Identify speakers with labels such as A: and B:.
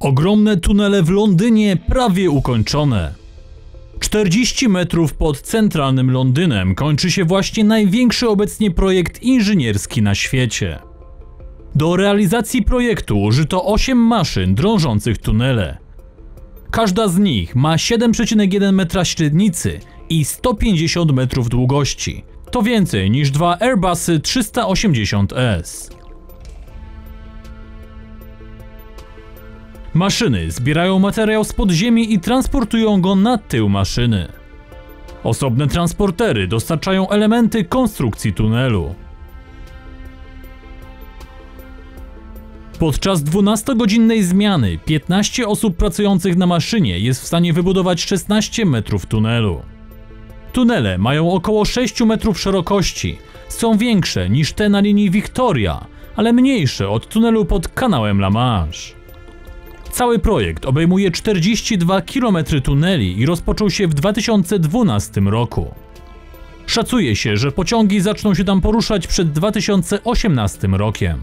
A: Ogromne tunele w Londynie prawie ukończone. 40 metrów pod centralnym Londynem kończy się właśnie największy obecnie projekt inżynierski na świecie. Do realizacji projektu użyto 8 maszyn drążących tunele. Każda z nich ma 7,1 metra średnicy i 150 metrów długości. To więcej niż dwa Airbusy 380S. Maszyny zbierają materiał z podziemi i transportują go na tył maszyny. Osobne transportery dostarczają elementy konstrukcji tunelu. Podczas 12-godzinnej zmiany 15 osób pracujących na maszynie jest w stanie wybudować 16 metrów tunelu. Tunele mają około 6 metrów szerokości, są większe niż te na linii Victoria, ale mniejsze od tunelu pod kanałem La Manche. Cały projekt obejmuje 42 km tuneli i rozpoczął się w 2012 roku. Szacuje się, że pociągi zaczną się tam poruszać przed 2018 rokiem.